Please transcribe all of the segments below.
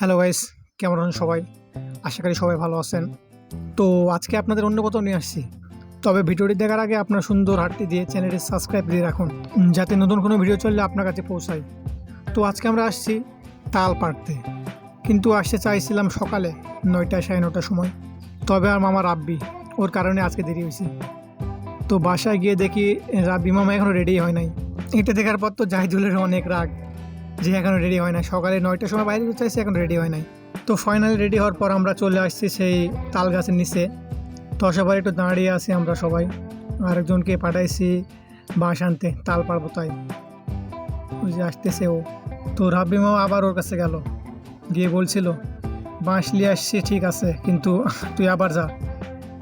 Hello guys, কেমন আছেন সবাই? আশা করি সবাই ভালো আছেন। তো আজকে আপনাদের অন্য কোথাও নিয়ে আসছি। তবে ভিডিওটি দেখার আগে আপনার সুন্দর হাটটি দিয়ে চ্যানেলটি সাবস্ক্রাইব দিয়ে রাখুন, যাতে নতুন কোনো ভিডিও চললে আপনার কাছে পৌঁছায়। তো আজকে আমরা আসছি তাল পাড়তে। কিন্তু আসতে চাইছিলাম সকালে নয়টা সাড়ে নটার সময়। তবে আর মামা রাব্বি, ওর কারণে আজকে দেরি হয়েছে। তো বাসায় গিয়ে দেখি রাব্বি মামা এখনও রেডি হয় নাই। এটা দেখার পর তো জাহিদুলের অনেক রাগ। যে এখনও রেডি হয় না সকালে নয়টার সময় বাইরে যেতে চাইছে এখন রেডি হয় নাই। তো ফাইনালি রেডি হওয়ার পর আমরা চলে আসছি সেই তাল গাছের নিচে। তো সবাই একটু দাঁড়িয়ে আছি আমরা সবাই। আরেকজনকে পাঠাইছি বাঁশ আনতে, তাল পারব তাই ওই যে আসতেছে ও। তো রাব্বি রাব্বিমাও আবার ওর কাছে গেল। গিয়ে বলছিল, বাঁশ নিয়ে আসছি, ঠিক আছে, কিন্তু তুই আবার যা।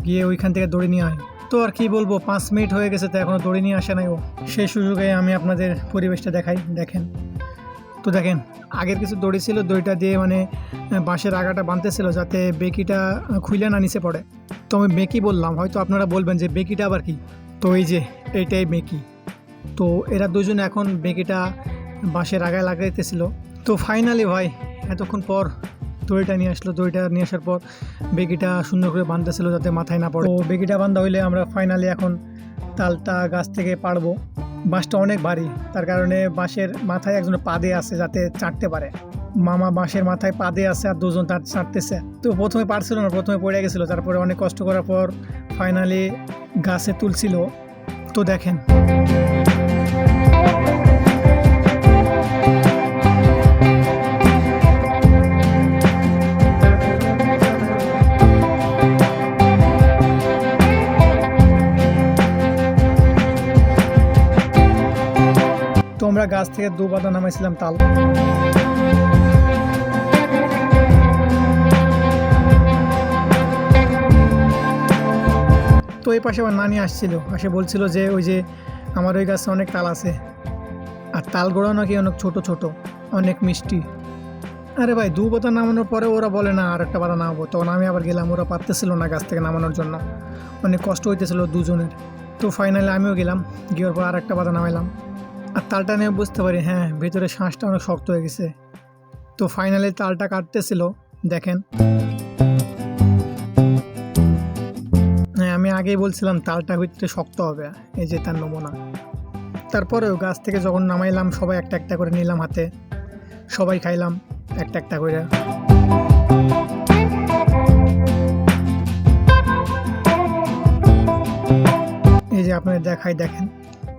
গিয়ে ওইখান থেকে দড়ি নিয়ে আয়। তো আর কি বলব, পাঁচ মিনিট হয়ে গেছে তো এখনও দড়ি নিয়ে আসে নাই ও। সেই সুযোগে আমি আপনাদের পরিবেশটা দেখাই, দেখেন। তো দেখেন, আগের কিছু দড়ি ছিল, দড়িটা দিয়ে মানে বাঁশের আগাটা বাঁধতেছিল যাতে বেকিটা খুলে না নিচে পড়ে। তো আমি বেকি বললাম, হয়তো আপনারা বলবেন যে বেকিটা আবার কি? তো এই যে, এইটাই বেকি। তো এরা দুজন এখন বেকিটা বাঁশের আগায় লাগাইতেছিল। তো ফাইনালি ভাই, এতক্ষণ পর দড়িটা নিয়ে আসলো। দড়িটা নিয়ে আসার পর বেকিটা সুন্দর করে বাঁধতেছিল যাতে মাথায় না পড়ে। তো বেকিটা বাঁধা হইলে আমরা ফাইনালি এখন তালটা গাছ থেকে পারব বাঁশটা অনেক ভারী। তার কারণে বাঁশের মাথায় একজন পাদে আছে যাতে চাটতে পারে। মামা বাঁশের মাথায় পাদে আছে আর দুজন তার চাটতেছে। তো প্রথমে পারছিল না, প্রথমে পড়ে গেছিল। তারপরে অনেক কষ্ট করার পর ফাইনালি গাছে তুলছিল। তো দেখেন। আমরা গাছ থেকে দু পাতা নামাইছিলাম তাল। তো এই পাশে আমার নানি আসছিল। আসে বলছিল যে, ওই যে আমার ওই গাছে অনেক তাল আছে। আর তালগুলো নাকি অনেক ছোট ছোট, অনেক মিষ্টি। আরে ভাই, দু পাতা নামানোর পরে ওরা বলে, না, আর একটা পাতা নামাবো। তখন আমি আবার গেলাম, ওরা পারতেছিল না গাছ থেকে নামানোর জন্য। অনেক কষ্ট হইতেছিল দুজনের। তো ফাইনালি আমিও গেলাম, গিয়ে পর আর একটা পাতা নামাইলাম। আর তালটা নিয়ে বুঝতে পারি হ্যাঁ ভিতরে শ্বাসটা অনেক শক্ত হয়ে গেছে। তো ফাইনালি তালটা কাটতেছিল, দেখেন। হ্যাঁ আমি আগেই বলছিলাম তালটা ভিতরে শক্ত হবে, এই যে তার নমুনা। তারপরেও গাছ থেকে যখন নামাইলাম, সবাই একটা একটা করে নিলাম হাতে। সবাই খাইলাম, একটা একটা করে। এই যে আপনাদের দেখাই, দেখেন।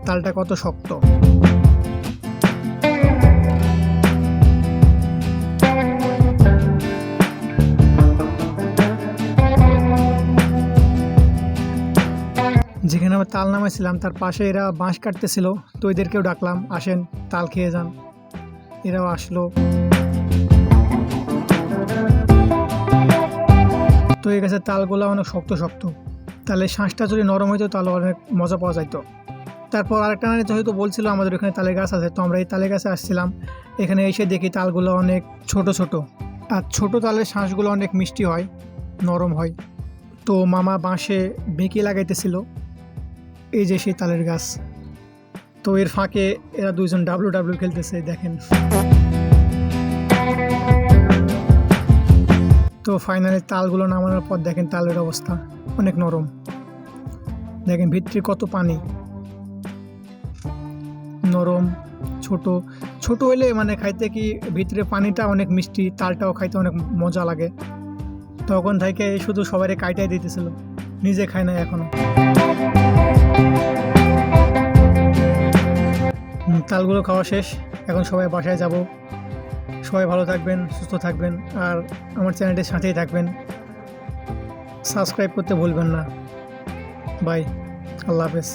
তালটা কত শক্ত? যেখানে আমরা তাল নামাইছিলাম, তার পাশে এরা বাঁশ কাটতেছিল। তো এদেরকেও ডাকলাম, আসেন, তাল খেয়ে যান। এরাও আসলো। তো এই গাছের তালগুলো অনেক শক্ত শক্ত। তাহলে শ্বাসটা যদি নরম হইতো, তাহলে অনেক মজা পাওয়া যাইতো। তারপর আরেকটা নানি হয়তো বলছিল আমাদের ওখানে তালের গাছ আছে, তো আমরা এই তালের গাছে আসছিলাম। এখানে এসে দেখি তালগুলো অনেক ছোট ছোট। আর ছোট তালের শ্বাসগুলো অনেক মিষ্টি হয়, নরম হয়। তো মামা বাঁশে বেঁকে লাগাইতেছিল, এই যে সেই তালের গাছ। তো এর ফাঁকে এরা দুইজন ডাব্লু ডাব্লু খেলতেছে, দেখেন। তো ফাইনালি তালগুলো নামানোর পর দেখেন তালের অবস্থা অনেক নরম। দেখেন ভিতরে কত পানি। নরম, ছোট। ছোট হইলে মানে খাইতে কি ভিতরে পানিটা অনেক মিষ্টি, তালটাও খাইতে অনেক মজা লাগে। তখন থেকে শুধু সবাই কাইটাই দিতেছিল, নিজে খায় না এখনও। তালগুলো খাওয়া শেষ, এখন সবাই বাসায় যাব। সবাই ভালো থাকবেন, সুস্থ থাকবেন, আর আমার চ্যানেলটির সাথেই থাকবেন। সাবস্ক্রাইব করতে ভুলবেন না। বাই, আল্লাহ হাফেজ।